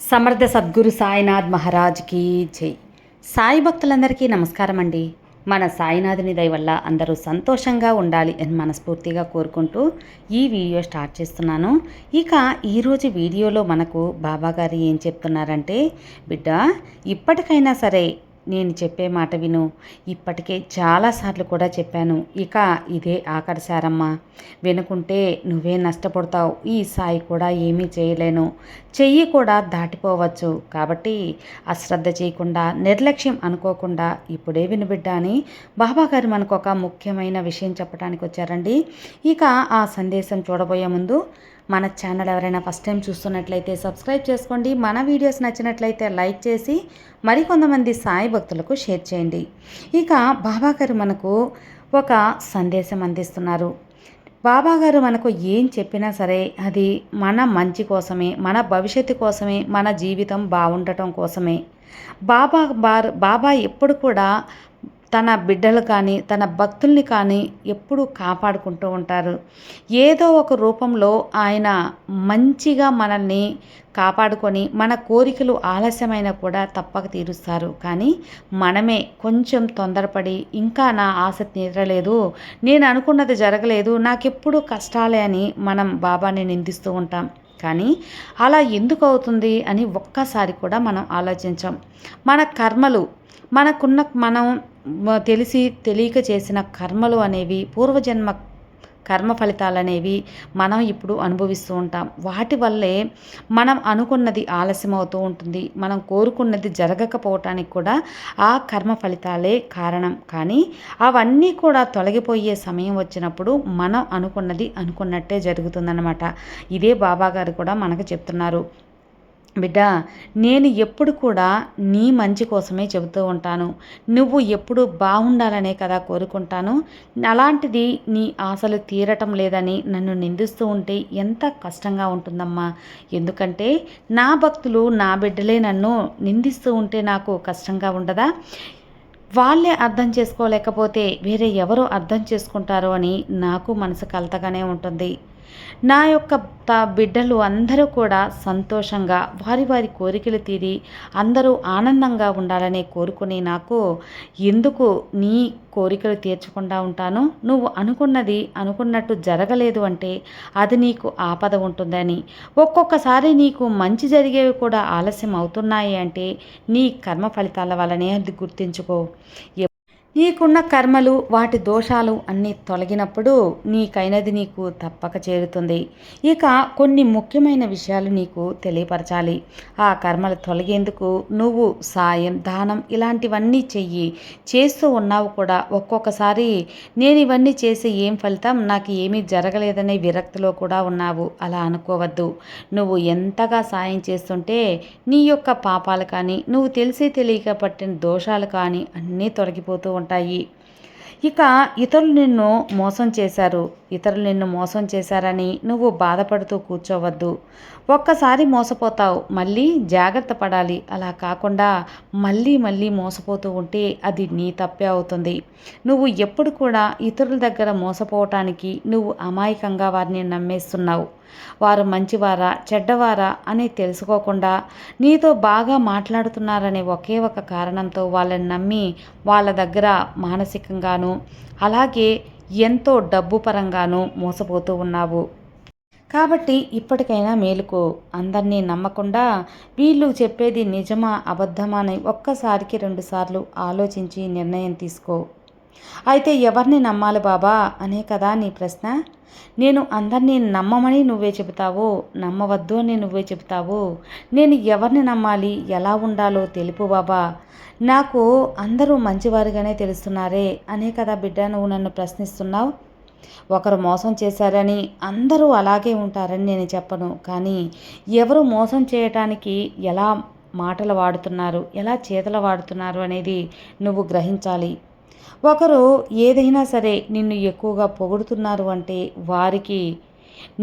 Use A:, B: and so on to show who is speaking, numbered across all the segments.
A: సమర్థ సద్గురు సాయినాథ్ మహారాజ్కి జై. సాయి భక్తులందరికీ నమస్కారం అండి. మన సాయినాథుని దయ వల్ల అందరూ సంతోషంగా ఉండాలి అని మనస్ఫూర్తిగా కోరుకుంటూ ఈ వీడియో స్టార్ట్ చేస్తున్నాను. ఇక ఈరోజు వీడియోలో మనకు బాబాగారు ఏం చెప్తున్నారంటే బిడ్డ ఇప్పటికైనా సరే నేను చెప్పే మాట విను. ఇప్పటికే చాలాసార్లు కూడా చెప్పాను. ఇక ఇదే ఆఖరిసారమ్మా వినుకుంటే నువ్వే నష్టపడతావు. ఈ సాయి కూడా ఏమీ చేయలేను. చెయ్యి కూడా దాటిపోవచ్చు. కాబట్టి అశ్రద్ధ చేయకుండా నిర్లక్ష్యం అనుకోకుండా ఇప్పుడే వినుబిడ్డ అని బాబాగారు మనకు ఒక ముఖ్యమైన విషయం చెప్పడానికి వచ్చారండి ఇక ఆ సందేశం చూడబోయే ముందు మన ఛానల్ ఎవరైనా ఫస్ట్ టైం చూస్తున్నట్లయితే సబ్స్క్రైబ్ చేసుకోండి. మన వీడియోస్ నచ్చినట్లయితే లైక్ చేసి మరికొంతమంది సాయి భక్తులకు షేర్ చేయండి. ఇక బాబా గారు మనకు ఒక సందేశం అందిస్తున్నారు. బాబా గారు మనకు ఏం చెప్పినా సరే అది మన మంచి కోసమే మన భవిష్యత్తు కోసమే మన జీవితం బాగుండటం కోసమే. బాబా బార్ బాబా ఎప్పుడు కూడా తన బిడ్డలు కానీ తన భక్తుల్ని కానీ ఎప్పుడూ కాపాడుకుంటూ ఉంటారు. ఏదో ఒక రూపంలో ఆయన మంచిగా మనల్ని కాపాడుకొని మన కోరికలు ఆలస్యమైనా కూడా తప్పక తీరుస్తారు. కానీ మనమే కొంచెం తొందరపడి ఇంకా నా ఆశ తీరలేదు నేను అనుకున్నది జరగలేదు నాకెప్పుడు కష్టాలే అని మనం బాబాని నిందిస్తూ ఉంటాం. కానీ అలా ఎందుకు అవుతుంది అని ఒక్కసారి కూడా మనం ఆలోచించాం. మన కర్మలు మనకున్న మనం తెలిసి తెలియక చేసిన కర్మలు అనేవి పూర్వజన్మ కర్మ ఫలితాలు అనేవి మనం ఇప్పుడు అనుభవిస్తూ ఉంటాం. వాటి వల్లే మనం అనుకున్నది ఆలస్యం అవుతూ ఉంటుంది. మనం కోరుకున్నది జరగకపోవటానికి కూడా ఆ కర్మ ఫలితాలే కారణం. కానీ అవన్నీ కూడా తొలగిపోయే సమయం వచ్చినప్పుడు మనం అనుకున్నది అనుకున్నట్టే జరుగుతుందన్నమాట. ఇదే బాబా గారు కూడా మనకు చెప్తున్నారు. బిడ్డ నేను ఎప్పుడు కూడా నీ మంచి కోసమే చెబుతూ ఉంటాను. నువ్వు ఎప్పుడు బాగుండాలనే కదా కోరుకుంటాను. అలాంటిది నీ ఆశలు తీరటం లేదని నన్ను నిందిస్తూ ఉంటే ఎంత కష్టంగా ఉంటుందమ్మా. ఎందుకంటే నా భక్తులు నా బిడ్డలే నన్ను నిందిస్తూ ఉంటే నాకు కష్టంగా ఉండదా? వాళ్ళే అర్థం చేసుకోలేకపోతే వేరే ఎవరు అర్థం చేసుకుంటారో అని నాకు మనసు కలతగానే ఉంటుంది. నా యొక్క బిడ్డలు అందరూ కూడా సంతోషంగా వారి వారి కోరికలు తీరి అందరూ ఆనందంగా ఉండాలని కోరుకుని నాకు ఎందుకు నీ కోరికలు తీర్చకుండా ఉంటాను? నువ్వు అనుకున్నది అనుకున్నట్టు జరగలేదు అంటే అది నీకు ఆపద ఉంటుందని. ఒక్కొక్కసారి నీకు మంచి జరిగేవి కూడా ఆలస్యం అవుతున్నాయి అంటే నీ కర్మ ఫలితాల వల్లనే అది గుర్తించుకో. నీకున్న కర్మలు వాటి దోషాలు అన్నీ తొలగినప్పుడు నీకైనది నీకు తప్పక చేరుతుంది. ఇక కొన్ని ముఖ్యమైన విషయాలు నీకు తెలియపరచాలి. ఆ కర్మలు తొలగేందుకు నువ్వు సాయం దానం ఇలాంటివన్నీ చెయ్యి. చేస్తూ ఉన్నావు కూడా ఒక్కొక్కసారి నేను ఇవన్నీ చేసి ఏం ఫలితం? నాకు ఏమీ జరగలేదనే విరక్తిలో కూడా ఉన్నావు. అలా అనుకోవద్దు. నువ్వు ఎంతగా సాయం చేస్తుంటే నీ యొక్క పాపాలు కానీ నువ్వు తెలిసి తెలియక పట్టిన దోషాలు కానీ అన్నీ తొలగిపోతూ ఉంటాయి. ఉంటాయి. ఇక ఇతరులు నిన్ను మోసం చేశారు. ఇతరులు నిన్ను మోసం చేశారని నువ్వు బాధపడుతూ కూర్చోవద్దు. ఒక్కసారి మోసపోతావు మళ్ళీ జాగ్రత్త పడాలి. అలా కాకుండా మళ్ళీ మళ్ళీ మోసపోతూ ఉంటే అది నీ తప్పే అవుతుంది. నువ్వు ఎప్పుడు కూడా ఇతరుల దగ్గర మోసపోవటానికి నువ్వు అమాయకంగా వారిని నమ్మేస్తున్నావు. వారు మంచివారా చెడ్డవారా అని తెలుసుకోకుండా నీతో బాగా మాట్లాడుతున్నారనే ఒకే ఒక కారణంతో వాళ్ళని నమ్మి వాళ్ళ దగ్గర మానసికంగాను అలాగే ఎంతో డబ్బు పరంగానూ మోసపోతూ ఉన్నావు. కాబట్టి ఇప్పటికైనా మేలుకో. అందరినీ నమ్మకుండా వీళ్ళు చెప్పేది నిజమా అబద్ధమా అని ఒక్కసారికి రెండుసార్లు ఆలోచించి నిర్ణయం తీసుకో. అయితే ఎవరిని నమ్మాలి బాబా? అనే కదా నీ ప్రశ్న. నేను అందరినీ నమ్మమని నువ్వే చెబుతావు. నమ్మవద్దు అని నువ్వే చెబుతావు. నేను ఎవరిని నమ్మాలి? ఎలా ఉండాలో తెలుపు బాబా. నాకు అందరూ మంచివారుగానే తెలుస్తున్నారే అనే కదా బిడ్డ నువ్వు నన్ను ప్రశ్నిస్తున్నావు. ఒకరు మోసం చేశారని అందరూ అలాగే ఉంటారని నేను చెప్పను. కానీ ఎవరు మోసం చేయటానికి ఎలా మాటలు వాడుతున్నారు? ఎలా చేతలు వాడుతున్నారు అనేది నువ్వు గ్రహించాలి. ఒకరు ఏదైనా సరే నిన్ను ఎక్కువగా పొగుడుతున్నారు అంటే వారికి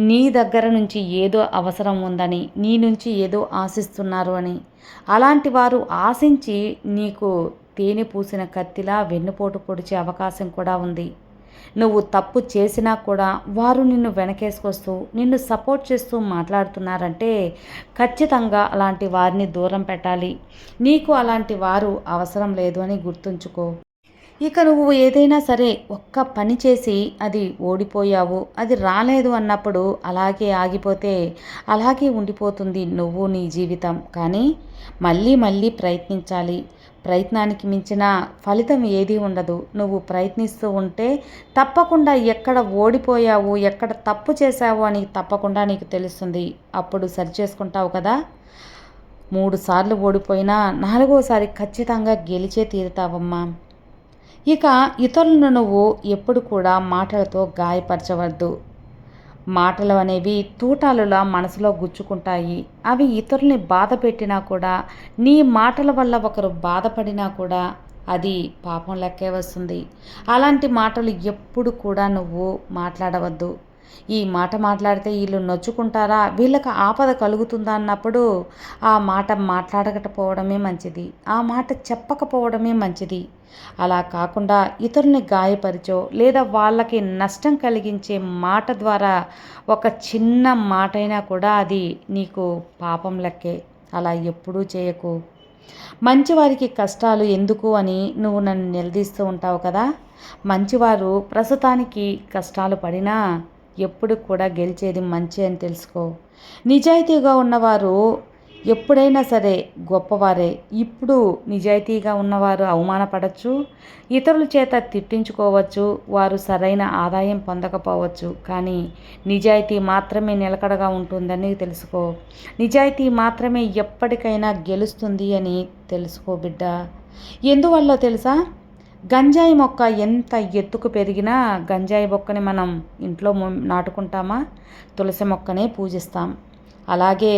A: నీ దగ్గర నుంచి ఏదో అవసరం ఉందని నీ నుంచి ఏదో ఆశిస్తున్నారు అని. అలాంటి వారు ఆశించి నీకు తేనె పూసిన కత్తిలా వెన్నుపోటు పొడిచే అవకాశం కూడా ఉంది. నువ్వు తప్పు చేసినా కూడా వారు నిన్ను వెనకేసుకొస్తూ నిన్ను సపోర్ట్ చేస్తూ మాట్లాడుతున్నారంటే ఖచ్చితంగా అలాంటి వారిని దూరం పెట్టాలి. నీకు అలాంటి వారు అవసరం లేదు అని గుర్తుంచుకో. ఇక నువ్వు ఏదైనా సరే ఒక్క పని చేసి అది ఓడిపోయావు అది రాలేదు అన్నప్పుడు అలాగే ఆగిపోతే అలాగే ఉండిపోతుంది నువ్వు నీ జీవితం. కానీ మళ్ళీ మళ్ళీ ప్రయత్నించాలి. ప్రయత్నానికి మించిన ఫలితం ఏదీ ఉండదు. నువ్వు ప్రయత్నిస్తూ ఉంటే తప్పకుండా ఎక్కడ ఓడిపోయావు ఎక్కడ తప్పు చేశావు అని తప్పకుండా నీకు తెలుస్తుంది. అప్పుడు సరి చేసుకుంటావు కదా. మూడు సార్లు ఓడిపోయినా నాలుగోసారి ఖచ్చితంగా గెలిచే తీరుతావమ్మా. ఇక ఇతరులను నువ్వు ఎప్పుడు కూడా మాటలతో గాయపరచవద్దు. మాటలు అనేవి తూటాలులా మనసులో గుచ్చుకుంటాయి. అవి ఇతరుల్ని బాధ పెట్టినా కూడా నీ మాటల వల్ల ఒకరు బాధపడినా కూడా అది పాపం లెక్కే వస్తుంది. అలాంటి మాటలు ఎప్పుడు కూడా నువ్వు మాట్లాడవద్దు. ఈ మాట మాట్లాడితే వీళ్ళు నొచ్చుకుంటారా? వీళ్ళకి ఆపద కలుగుతుందా అన్నప్పుడు ఆ మాట మాట్లాడకపోవడమే మంచిది. ఆ మాట చెప్పకపోవడమే మంచిది. అలా కాకుండా ఇతరుని గాయపరిచో లేదా వాళ్ళకి నష్టం కలిగించే మాట ద్వారా ఒక చిన్న మాటైనా కూడా అది నీకు పాపం లెక్కే. అలా ఎప్పుడూ చేయకు. మంచివారికి కష్టాలు ఎందుకు అని నువ్వు నన్ను నిలదీస్తూ ఉంటావు కదా? మంచివారు ప్రస్తుతానికి కష్టాలు పడినా ఎప్పుడు కూడా గెలిచేది మంచి అని తెలుసుకో. నిజాయితీగా ఉన్నవారు ఎప్పుడైనా సరే గొప్పవారే. ఇప్పుడు నిజాయితీగా ఉన్నవారు అవమానపడచ్చు ఇతరుల చేత తిట్టించుకోవచ్చు వారు సరైన ఆదాయం పొందకపోవచ్చు. కానీ నిజాయితీ మాత్రమే నిలకడగా ఉంటుందని తెలుసుకో. నిజాయితీ మాత్రమే ఎప్పటికైనా గెలుస్తుంది అని తెలుసుకో బిడ్డ. ఎందువల్ల తెలుసా? గంజాయి మొక్క ఎంత ఎత్తుకు పెరిగినా గంజాయి మొక్కని మనం ఇంట్లో నాటుకుంటామా? తులసి మొక్కనే పూజిస్తాం. అలాగే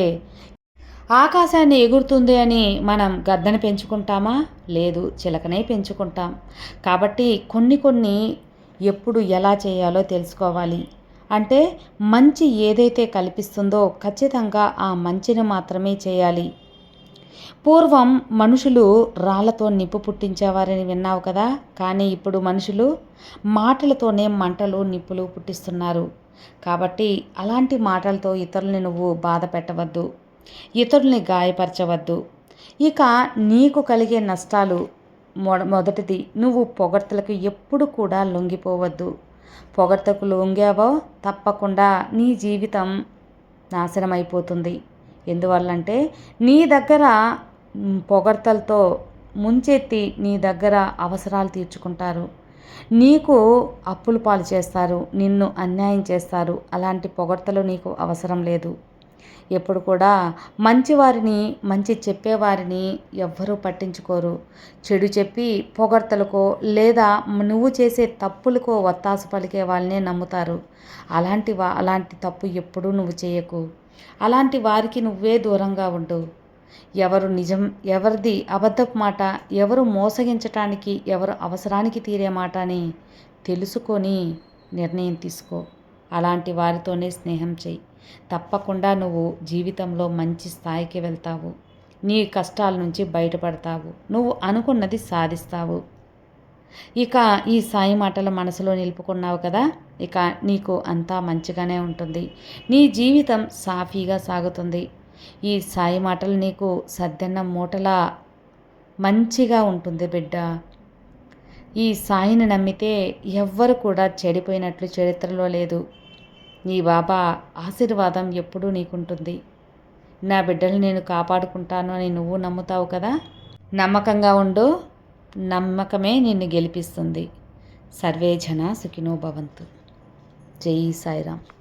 A: ఆకాశాన్ని ఎగురుతుంది అని మనం గద్దను పెంచుకుంటామా? లేదు చిలకనే పెంచుకుంటాం. కాబట్టి కొన్ని కొన్ని ఎప్పుడు ఎలా చేయాలో తెలుసుకోవాలి. అంటే మంచి ఏదైతే కల్పిస్తుందో ఖచ్చితంగా ఆ మంచిని మాత్రమే చేయాలి. పూర్వం మనుషులు రాళ్ళతో నిప్పు పుట్టించేవారని విన్నావు కదా? కానీ ఇప్పుడు మనుషులు మాటలతోనే మంటలు నిప్పులు పుట్టిస్తున్నారు. కాబట్టి అలాంటి మాటలతో ఇతరుల్ని నువ్వు బాధ పెట్టవద్దు. ఇతరుల్ని గాయపరచవద్దు. ఇక నీకు కలిగే నష్టాలు మొదటిది నువ్వు పొగడ్తలకు ఎప్పుడు కూడా లొంగిపోవద్దు. పొగడ్తకు లొంగావో తప్పకుండా నీ జీవితం నాశనం అయిపోతుంది ఎందువల్లంటే నీ దగ్గర పొగడ్తలతో ముంచెత్తి నీ దగ్గర అవసరాలు తీర్చుకుంటారు. నీకు అప్పులు పాలు చేస్తారు నిన్ను అన్యాయం చేస్తారు. అలాంటి పొగడ్తలు నీకు అవసరం లేదు. ఎప్పుడు కూడా మంచివారిని మంచి చెప్పేవారిని ఎవ్వరూ పట్టించుకోరు. చెడు చెప్పి పొగడ్తలకో లేదా నువ్వు చేసే తప్పులకో వత్తాసు పలికే వాళ్ళనే నమ్ముతారు. అలాంటి వా అలాంటి తప్పు ఎప్పుడూ నువ్వు చేయకు. అలాంటి వారికి నువ్వే దూరంగా ఉండు. ఎవరు నిజం ఎవరిది అబద్ధపు మాట ఎవరు మోసగించటానికి ఎవరు అవసరానికి తీరే మాట అని తెలుసుకొని నిర్ణయం తీసుకో. అలాంటి వారితోనే స్నేహం చేయి. తప్పకుండా నువ్వు జీవితంలో మంచి స్థాయికి వెళ్తావు. నీ కష్టాల నుంచి బయటపడతావు. నువ్వు అనుకున్నది సాధిస్తావు. ఇక ఈ సాయి మాటలు మనసులో నిలుపుకున్నావు కదా ఇక నీకు అంతా మంచిగానే ఉంటుంది. నీ జీవితం సాఫీగా సాగుతుంది. ఈ సాయి మాటలు నీకు సద్దన్న మూటలా మంచిగా ఉంటుంది బిడ్డ. ఈ సాయిని నమ్మితే ఎవ్వరు కూడా చెడిపోయినట్లు చరిత్రలో లేదు. నీ బాబా ఆశీర్వాదం ఎప్పుడూ నీకుంటుంది. నా బిడ్డలు నేను కాపాడుకుంటాను అని నువ్వు నమ్ముతావు కదా? నమ్మకంగా ఉండు. నమ్మకమే నిన్ను గెలిపిస్తుంది. సర్వే జన సుఖినో భవంతు. జై సాయిరామ్.